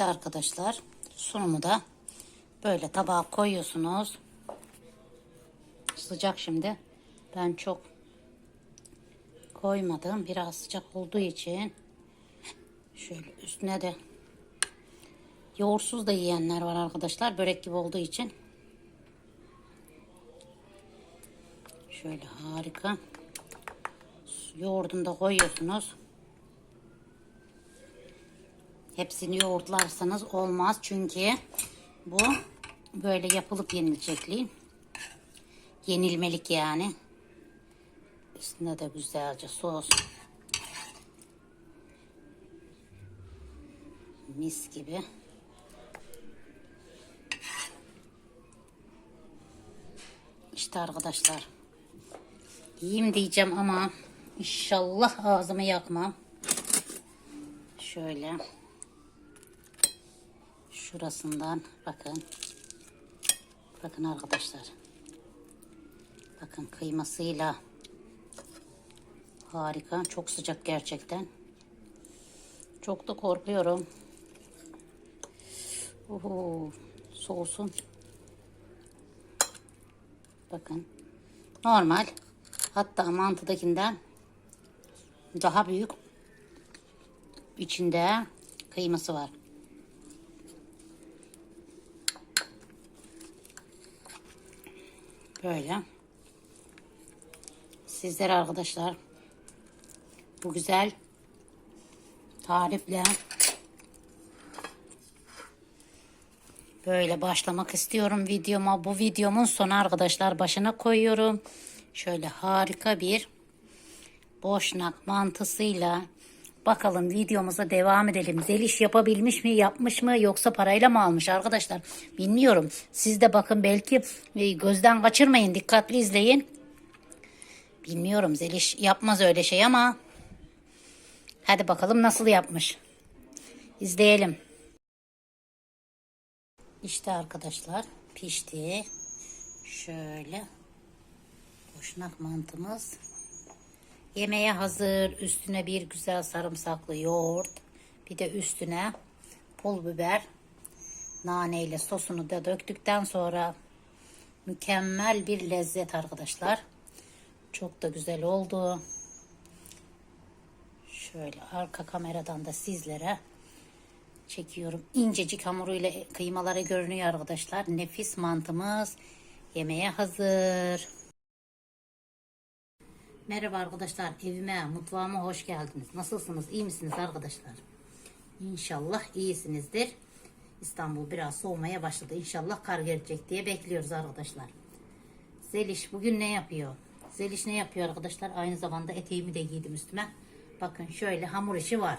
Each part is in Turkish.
İşte arkadaşlar sunumu da böyle tabağa koyuyorsunuz. Sıcak şimdi. Ben çok koymadım. Biraz sıcak olduğu için şöyle üstüne de yoğursuz da yiyenler var arkadaşlar. Börek gibi olduğu için. Şöyle harika. Yoğurdunu da koyuyorsunuz. Hepsini yoğurtlarsanız olmaz. Çünkü bu böyle yapılıp yenilecekliği. Yenilmelik yani. Üstüne de güzelce sos. Mis gibi. İşte arkadaşlar. Yiyeyim diyeceğim ama inşallah ağzımı yakmam. Şöyle. Şurasından bakın. Bakın arkadaşlar. Bakın kıymasıyla harika. Çok sıcak gerçekten. Çok da korkuyorum. Oho, soğusun. Bakın. Normal. Hatta mantıdakinden daha büyük. İçinde kıyması var. Böyle. Sizler arkadaşlar bu güzel tarifle böyle başlamak istiyorum videoma. Bu videomun sonu arkadaşlar başına koyuyorum. Şöyle harika bir boşnak mantısıyla bakalım videomuza devam edelim. Zeliş yapabilmiş mi yapmış mı yoksa parayla mı almış arkadaşlar bilmiyorum. Siz de bakın belki e, gözden kaçırmayın dikkatli izleyin. Bilmiyorum Zeliş yapmaz öyle şey ama hadi bakalım nasıl yapmış. İzleyelim. İşte arkadaşlar pişti. Şöyle boşnak mantımız yemeğe hazır. Üstüne bir güzel sarımsaklı yoğurt. Bir de üstüne pul biber nane ile sosunu da döktükten sonra mükemmel bir lezzet arkadaşlar. Çok da güzel oldu. Şöyle arka kameradan da sizlere çekiyorum. İncecik hamuruyla kıymaları görünüyor arkadaşlar. Nefis mantımız yemeğe hazır. Merhaba arkadaşlar. Evime, mutfağıma hoş geldiniz. Nasılsınız? İyi misiniz arkadaşlar? İnşallah iyisinizdir. İstanbul biraz soğumaya başladı. İnşallah kar gelecek diye bekliyoruz arkadaşlar. Zeliş bugün ne yapıyor? Zeliş ne yapıyor arkadaşlar? Aynı zamanda eteğimi de giydim üstüme. Bakın şöyle hamur işi var.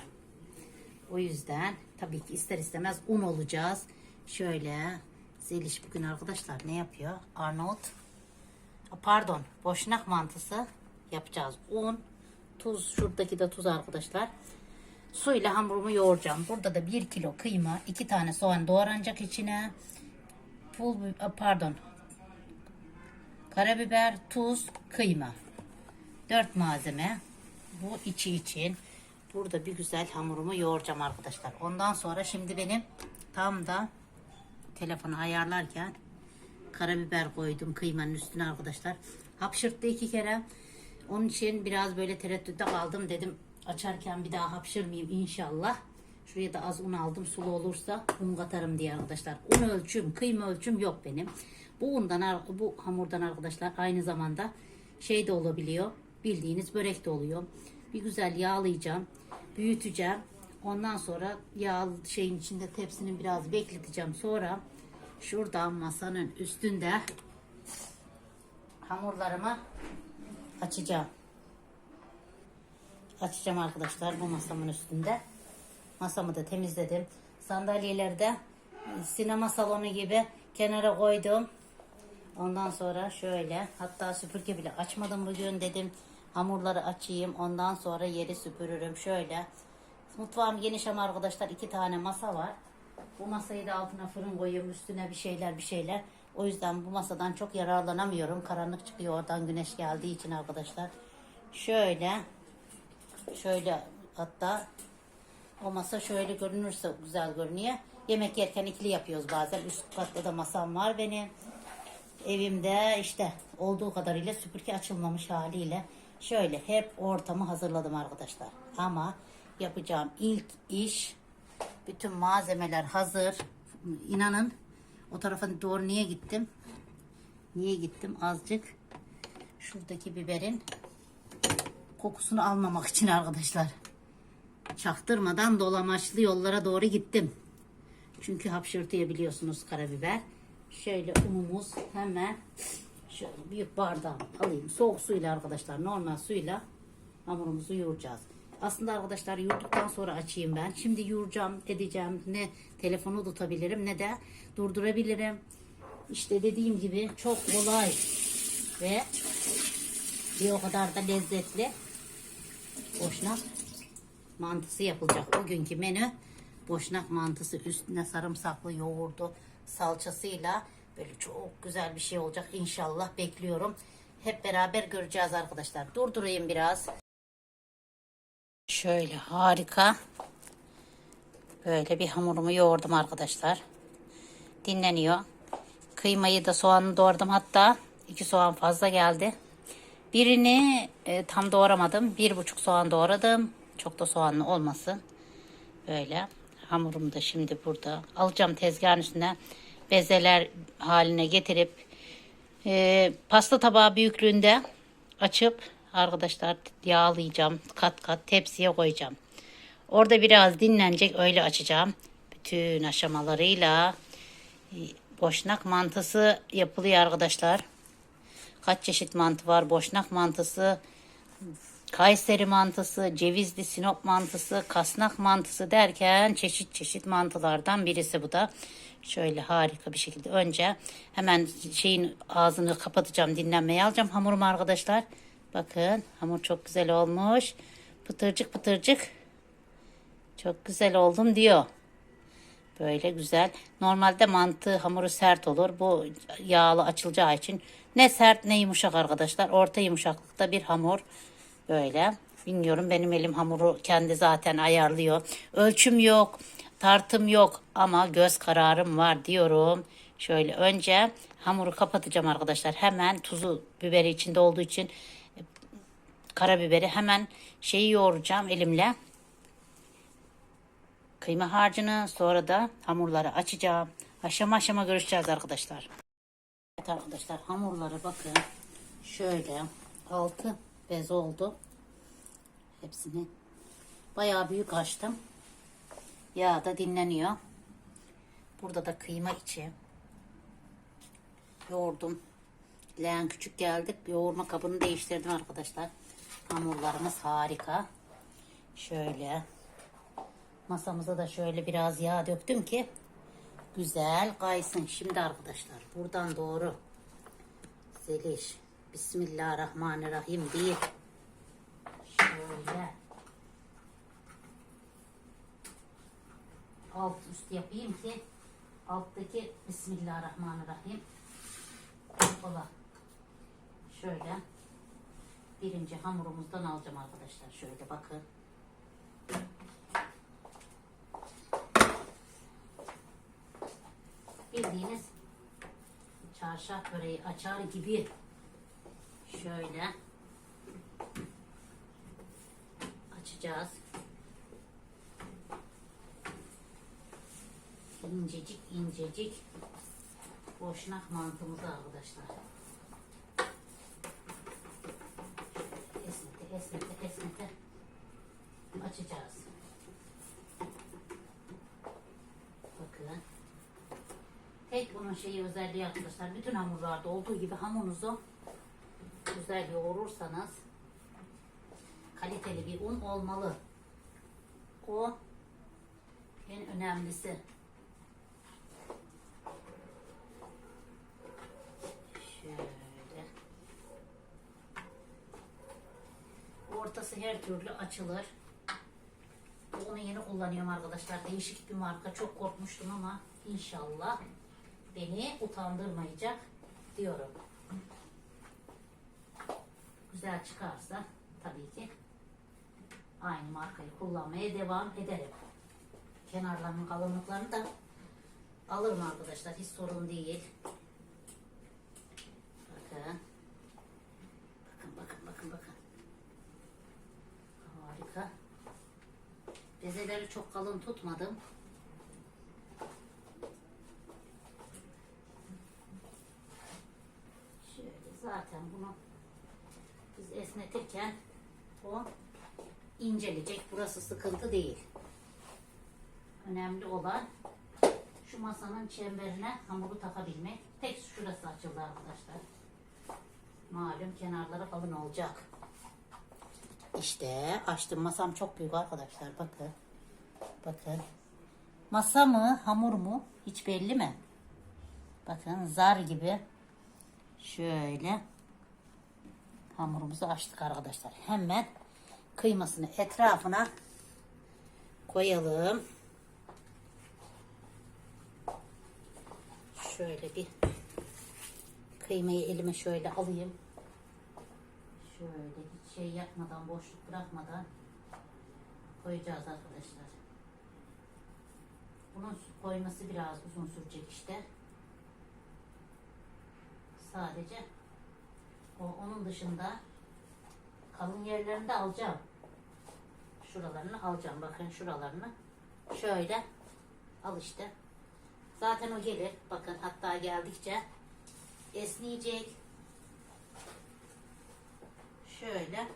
O yüzden tabii ki ister istemez un olacağız. Şöyle Zeliş bugün arkadaşlar ne yapıyor? Arnavut pardon boşnak mantısı yapacağız. Un, tuz şuradaki de tuz arkadaşlar. Suyla hamurumu yoğuracağım. Burada da 1 kilo kıyma, 2 tane soğan doğranacak içine. Pul pardon. Karabiber, tuz, kıyma. 4 malzeme. Bu içi için. Burada bir güzel hamurumu yoğuracağım arkadaşlar. Ondan sonra şimdi benim tam da telefonu ayarlarken karabiber koydum kıymanın üstüne arkadaşlar. Hapşırttı iki kere. Onun için biraz böyle tereddütte kaldım. Dedim açarken bir daha hapşırmayayım inşallah. Şuraya da az un aldım. Sulu olursa un katarım diye arkadaşlar. Un ölçüm, kıyma ölçüm yok benim. Bu undan, bu hamurdan arkadaşlar aynı zamanda şey de olabiliyor. Bildiğiniz börek de oluyor. Bir güzel yağlayacağım. Büyüteceğim. Ondan sonra yağ şeyin içinde tepsinin biraz bekleteceğim. Sonra şuradan masanın üstünde hamurlarımı açacağım. Açacağım arkadaşlar bu masamın üstünde. Masamı da temizledim. Sandalyeleri de sinema salonu gibi kenara koydum. Ondan sonra şöyle hatta süpürge bile açmadım bugün dedim. Hamurları açayım ondan sonra yeri süpürürüm şöyle. Mutfağım geniş ama arkadaşlar iki tane masa var. Bu masayı da altına fırın koyuyorum üstüne bir şeyler bir şeyler. O yüzden bu masadan çok yararlanamıyorum. Karanlık çıkıyor oradan güneş geldiği için arkadaşlar. Şöyle şöyle hatta O masa şöyle görünürse güzel görünüyor. Yemek yerken ikili yapıyoruz bazen. Üst katta da masam var benim. Evimde işte olduğu kadarıyla süpürge açılmamış haliyle şöyle hep ortamı hazırladım arkadaşlar. Ama yapacağım ilk iş bütün malzemeler hazır. İnanın o tarafa doğru niye gittim? Niye gittim? Azıcık şuradaki biberin kokusunu almamak için arkadaşlar. Çaktırmadan dolamaçlı yollara doğru gittim. Çünkü hapşırtıya biliyorsunuz karabiber. Şöyle unumuz hemen şöyle büyük bardağım alayım. Soğuk suyla arkadaşlar normal suyla hamurumuzu yoğuracağız. Aslında arkadaşlar yoğurduktan sonra açayım ben. Şimdi yoğuracağım edeceğim. Ne telefonu tutabilirim ne de durdurabilirim. İşte dediğim gibi çok kolay ve bir o kadar da lezzetli. Boşnak mantısı yapılacak. O menü boşnak mantısı üstüne sarımsaklı yoğurdu salçasıyla böyle çok güzel bir şey olacak inşallah bekliyorum. Hep beraber göreceğiz arkadaşlar. Durdurayım biraz. Şöyle harika. Böyle bir hamurumu yoğurdum arkadaşlar. Dinleniyor. Kıymayı da soğanı doğradım hatta. iki soğan fazla geldi. Birini e, tam doğramadım. Bir buçuk soğan doğradım. Çok da soğanlı olmasın. Böyle. Hamurumu da şimdi burada alacağım tezgahın üstüne. Bezeler haline getirip e, pasta tabağı büyüklüğünde açıp arkadaşlar yağlayacağım. Kat kat tepsiye koyacağım. Orada biraz dinlenecek öyle açacağım. Bütün aşamalarıyla e, boşnak mantısı yapılıyor arkadaşlar. Kaç çeşit mantı var? Boşnak mantısı, Kayseri mantısı, cevizli Sinop mantısı, kasnak mantısı derken çeşit çeşit mantılardan birisi bu da. Şöyle harika bir şekilde önce hemen şeyin ağzını kapatacağım, dinlenmeye alacağım hamurumu arkadaşlar. Bakın hamur çok güzel olmuş. Pıtırcık pıtırcık. Çok güzel oldum diyor. Böyle güzel. Normalde mantı hamuru sert olur. Bu yağlı açılacağı için ne sert ne yumuşak arkadaşlar. Orta yumuşaklıkta bir hamur. Böyle. Bilmiyorum benim elim hamuru kendi zaten ayarlıyor. Ölçüm yok. Tartım yok ama göz kararım var diyorum. Şöyle önce hamuru kapatacağım arkadaşlar. Hemen tuzu biberi içinde olduğu için karabiberi hemen şeyi yoğuracağım elimle kıyma harcını sonra da hamurları açacağım. Aşama aşama görüşeceğiz arkadaşlar. Evet arkadaşlar hamurları bakın şöyle altı bez oldu. Hepsini bayağı büyük açtım. Yağ da dinleniyor. Burada da kıyma içi. Yoğurdum. Leğen küçük geldik. Yoğurma kabını değiştirdim arkadaşlar. Hamurlarımız harika. Şöyle Masamıza da şöyle biraz yağ döktüm ki güzel kaysın. Şimdi arkadaşlar buradan doğru Zeliş Bismillahirrahmanirrahim değil. Şöyle alt üst yapayım ki alttaki Bismillahirrahmanirrahim ola. Şöyle birinci hamurumuzdan alacağım arkadaşlar. Şöyle bakın. bildiğiniz çarşaf böreği açar gibi şöyle açacağız. İncecik incecik boşnak mantımızı arkadaşlar. Esnete esnete açacağız. Bakın. Tek bunun şeyi özelliği arkadaşlar. Bütün hamurlarda olduğu gibi hamurunuzu güzel yoğurursanız kaliteli bir un olmalı. O en önemlisi. Şöyle. Ortası her türlü açılır. Onu yeni kullanıyorum arkadaşlar. Değişik bir marka. Çok korkmuştum ama inşallah beni utandırmayacak diyorum. Güzel çıkarsa tabii ki aynı markayı kullanmaya devam ederim. kenarlarının kalınlıklarını da alırım arkadaşlar. Hiç sorun değil. Bakın. Bakın bakın bakın bakın. Harika. Bezeleri çok kalın tutmadım. Şöyle zaten bunu biz esnetirken o incelecek. Burası sıkıntı değil. Önemli olan şu masanın çemberine hamuru takabilmek. Tek şurası açıldı arkadaşlar. Malum kenarları kalın olacak. İşte açtım. Masam çok büyük arkadaşlar. Bakın. Bakın. Masa mı hamur mu hiç belli mi? Bakın zar gibi. Şöyle hamurumuzu açtık arkadaşlar. Hemen kıymasını etrafına koyalım. Şöyle bir kıymayı elime şöyle alayım. Şöyle hiç şey yapmadan, boşluk bırakmadan koyacağız arkadaşlar. Bunun koyması biraz uzun sürecek işte. Sadece o, onun dışında kalın yerlerini de alacağım. Şuralarını alacağım. Bakın şuralarını. Şöyle al işte. Zaten o gelir. Bakın hatta geldikçe esneyecek. Şöyle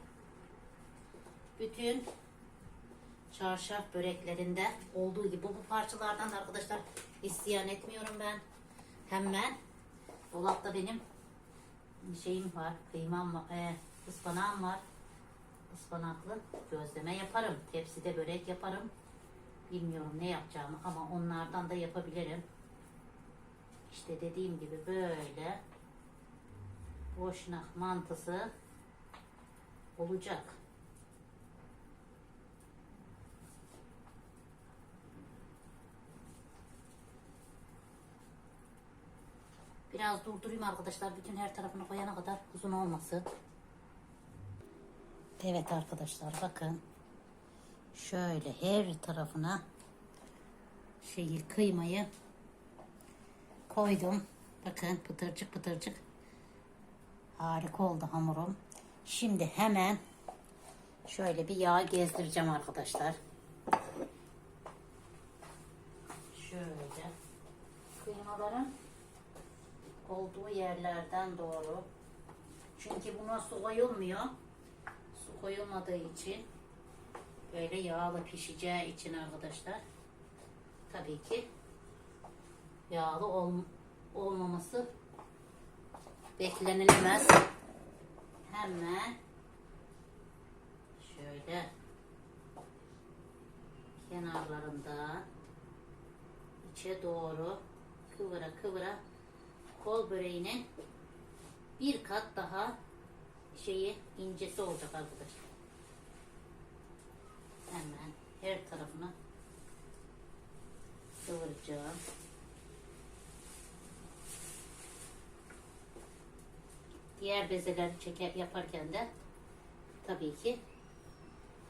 bütün çarşaf böreklerinde olduğu gibi bu parçalardan da arkadaşlar isyan etmiyorum ben. Hemen dolapta benim şeyim var, kıymam var, e, ıspanağım var. Ispanaklı gözleme yaparım. Tepside börek yaparım. Bilmiyorum ne yapacağımı ama onlardan da yapabilirim. İşte dediğim gibi böyle boşnak mantısı olacak. Biraz durdurayım arkadaşlar. Bütün her tarafını koyana kadar uzun olmasın. Evet arkadaşlar bakın. Şöyle her tarafına şeyi kıymayı koydum. Bakın pıtırcık pıtırcık. Harika oldu hamurum. Şimdi hemen şöyle bir yağ gezdireceğim arkadaşlar. Şöyle kıymaların olduğu yerlerden doğru. Çünkü buna su koyulmuyor. Su koyulmadığı için böyle yağlı pişeceği için arkadaşlar tabii ki yağlı ol, olmaması beklenilemez. Hemen şöyle kenarlarından içe doğru kıvıra kıvıra kol böreğinin bir kat daha şeyi incesi olacak arkadaşlar. Hemen her tarafına kıvıracağım. Diğer bezeleri çeker yaparken de tabii ki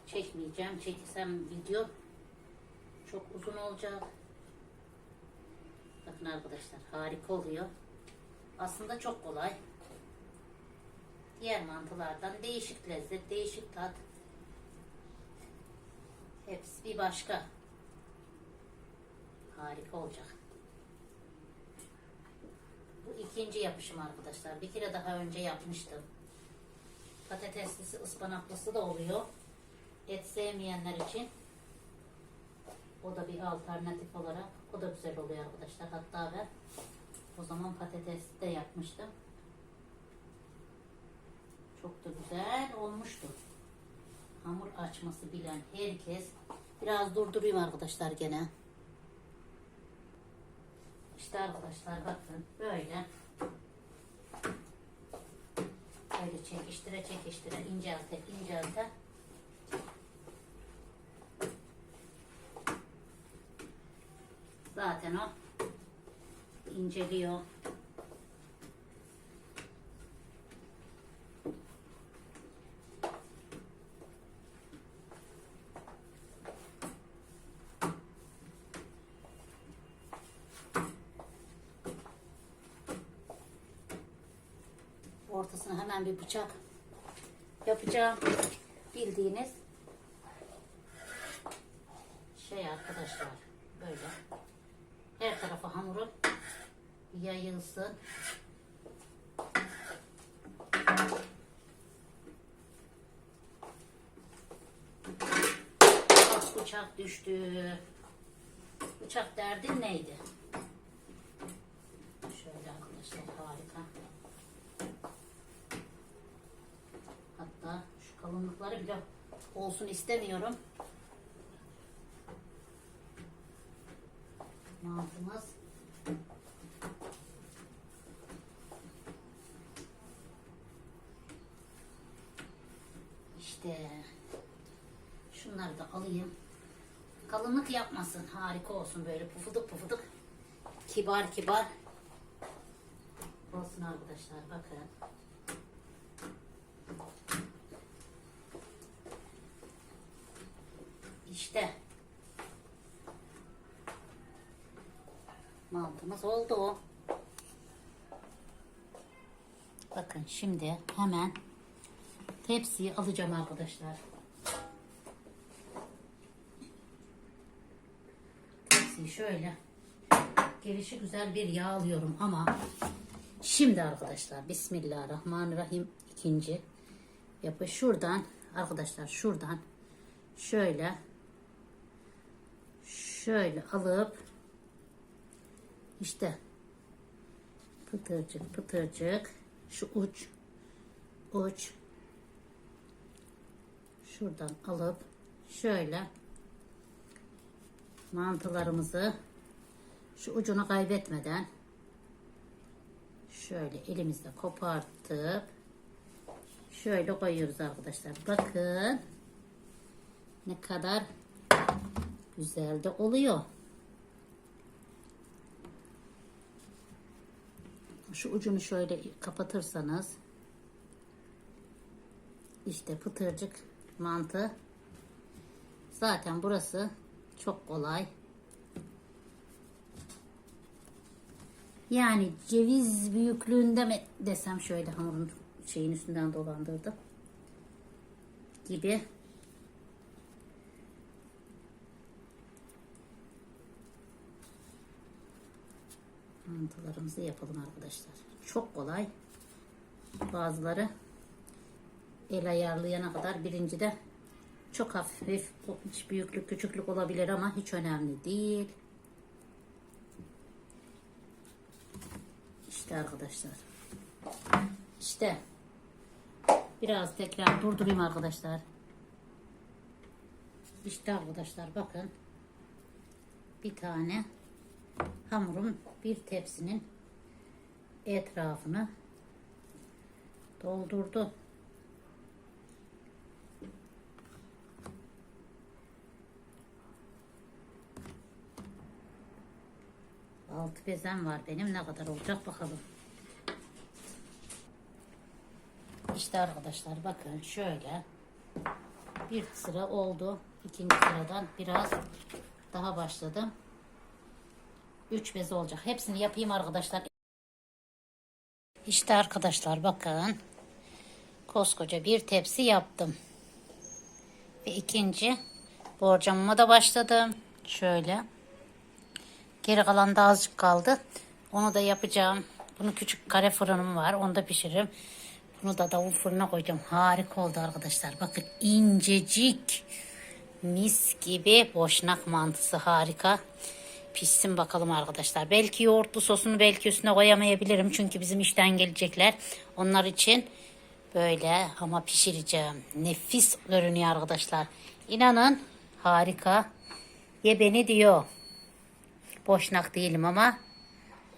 çekmeyeceğim. Çeksem video çok uzun olacak. Bakın arkadaşlar harika oluyor. Aslında çok kolay. Diğer mantılardan değişik lezzet, değişik tat. Hepsi bir başka. Harika olacak. Bu ikinci yapışım arkadaşlar. Bir kere daha önce yapmıştım. Patateslisi, ıspanaklısı da oluyor. Et sevmeyenler için o da bir alternatif olarak o da güzel oluyor arkadaşlar. Hatta ben o zaman patates de yapmıştım. Çok da güzel olmuştu. Hamur açması bilen herkes biraz durdurayım arkadaşlar gene. İşte arkadaşlar bakın böyle böyle çekiştire çekiştire incelte incelte zaten o inceliyor. Ortasına hemen bir bıçak yapacağım. Bildiğiniz şey arkadaşlar böyle her tarafı hamurun yayılsın. Bak bıçak düştü. Bıçak derdin neydi? Şöyle arkadaşlar harika. Hatta şu kalınlıkları bile olsun istemiyorum. Mantımız işte şunları da alayım. Kalınlık yapmasın. Harika olsun böyle pufuduk pufuduk. Kibar kibar. Olsun arkadaşlar bakın. İşte. Mantımız oldu. Bakın şimdi hemen tepsiyi alacağım arkadaşlar. Tepsiyi şöyle. Gelişi güzel bir yağ alıyorum ama şimdi arkadaşlar Bismillahirrahmanirrahim ikinci yapı. Şuradan arkadaşlar şuradan şöyle şöyle alıp işte pıtırcık pıtırcık şu uç uç. Şuradan alıp şöyle mantılarımızı şu ucunu kaybetmeden şöyle elimizle kopartıp şöyle koyuyoruz arkadaşlar. Bakın ne kadar güzel de oluyor. Şu ucunu şöyle kapatırsanız işte pıtırcık mantı zaten burası çok kolay. Yani ceviz büyüklüğünde mi desem şöyle hamurun şeyin üstünden dolandırdım. Gibi. Mantılarımızı yapalım arkadaşlar. Çok kolay. Bazıları el ayarlayana kadar birinci de çok hafif hiç büyüklük küçüklük olabilir ama hiç önemli değil. İşte arkadaşlar. İşte. Biraz tekrar durdurayım arkadaşlar. İşte arkadaşlar bakın. Bir tane hamurum bir tepsinin etrafını doldurdu. Altı bezem var benim. Ne kadar olacak bakalım. İşte arkadaşlar bakın şöyle bir sıra oldu. İkinci sıradan biraz daha başladım. Üç bez olacak. Hepsini yapayım arkadaşlar. İşte arkadaşlar bakın. Koskoca bir tepsi yaptım. Ve ikinci borcamıma da başladım. Şöyle. Geri kalan da azıcık kaldı. Onu da yapacağım. Bunu küçük kare fırınım var. Onu da pişiririm. Bunu da davul fırına koyacağım. Harika oldu arkadaşlar. Bakın incecik. Mis gibi boşnak mantısı harika. Pişsin bakalım arkadaşlar. Belki yoğurtlu sosunu belki üstüne koyamayabilirim. Çünkü bizim işten gelecekler. Onlar için böyle ama pişireceğim. Nefis görünüyor arkadaşlar. İnanın harika. Ye beni diyor. Boşnak değilim ama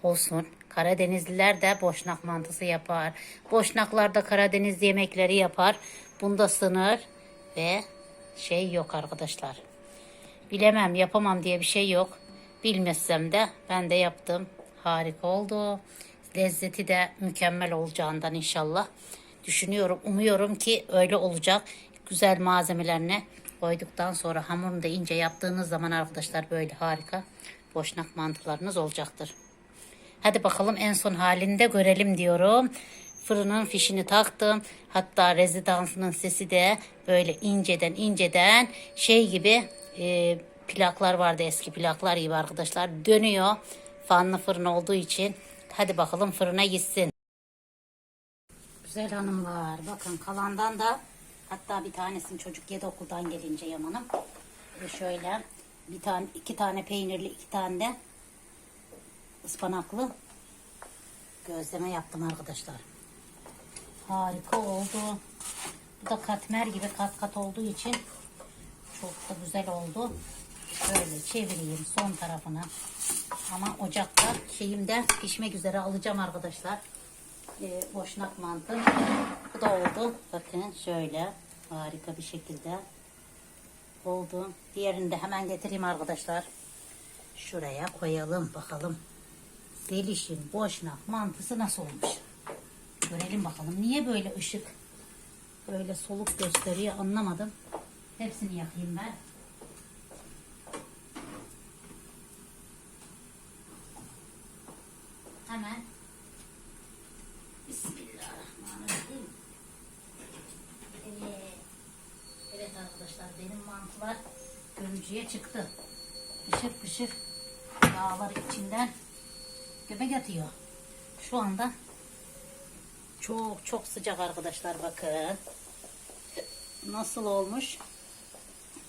olsun. Karadenizliler de boşnak mantısı yapar. Boşnaklar da Karadeniz yemekleri yapar. Bunda sınır ve şey yok arkadaşlar. Bilemem yapamam diye bir şey yok. Bilmezsem de ben de yaptım. Harika oldu. Lezzeti de mükemmel olacağından inşallah. Düşünüyorum, umuyorum ki öyle olacak. Güzel malzemelerini koyduktan sonra hamurunu da ince yaptığınız zaman arkadaşlar böyle harika boşnak mantılarınız olacaktır. Hadi bakalım en son halinde görelim diyorum. fırının fişini taktım. Hatta rezidansının sesi de böyle inceden inceden şey gibi e, plaklar vardı eski plaklar gibi arkadaşlar dönüyor. Fanlı fırın olduğu için. Hadi bakalım fırına gitsin. Güzel hanımlar. Bakın kalandan da hatta bir tanesini çocuk yedi okuldan gelince Yaman'ım. Şöyle bir tane iki tane peynirli iki tane de ıspanaklı gözleme yaptım arkadaşlar. Harika oldu. Bu da katmer gibi kat kat olduğu için çok da güzel oldu. Böyle çevireyim son tarafına. Ama ocakta şeyimde pişmek üzere alacağım arkadaşlar. Ee, boşnak mantı. Bu da oldu. Bakın şöyle harika bir şekilde oldu. Diğerini de hemen getireyim arkadaşlar. Şuraya koyalım bakalım. Delişim boşnak mantısı nasıl olmuş? Görelim bakalım. Niye böyle ışık böyle soluk gösteriyor anlamadım. Hepsini yakayım ben. Hemen Bismillahirrahmanirrahim. Evet. Evet arkadaşlar benim mantılar görücüye çıktı. Pışır pışır yağlar içinden göbek atıyor. Şu anda çok çok sıcak arkadaşlar bakın. Nasıl olmuş?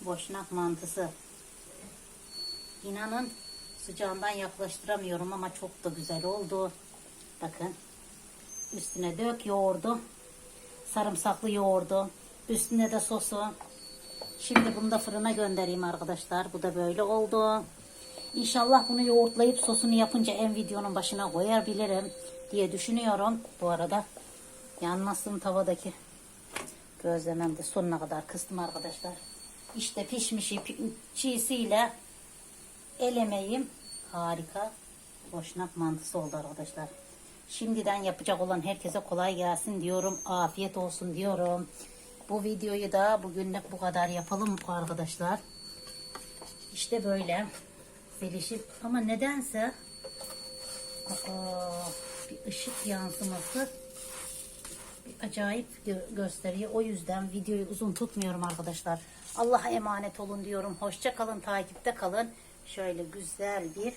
Boşnak mantısı. İnanın sıcağından yaklaştıramıyorum ama çok da güzel oldu. Bakın. Üstüne dök yoğurdu. Sarımsaklı yoğurdu. Üstüne de sosu. Şimdi bunu da fırına göndereyim arkadaşlar. Bu da böyle oldu. İnşallah bunu yoğurtlayıp sosunu yapınca en videonun başına koyabilirim diye düşünüyorum. Bu arada yanmasın tavadaki gözlemem de sonuna kadar kıstım arkadaşlar. İşte pişmişi pi- çiğsiyle el emeğim harika boşnak mantısı oldu arkadaşlar. Şimdiden yapacak olan herkese kolay gelsin diyorum. Afiyet olsun diyorum. Bu videoyu da bugünlük bu kadar yapalım arkadaşlar. İşte böyle selişip ama nedense aa, bir ışık yansıması bir acayip gö- gösteriyor. O yüzden videoyu uzun tutmuyorum arkadaşlar. Allah'a emanet olun diyorum. Hoşça kalın, takipte kalın. Şöyle güzel bir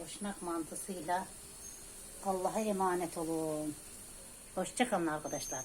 boşnak mantısıyla Allah'a emanet olun. Hoşça kalın arkadaşlar.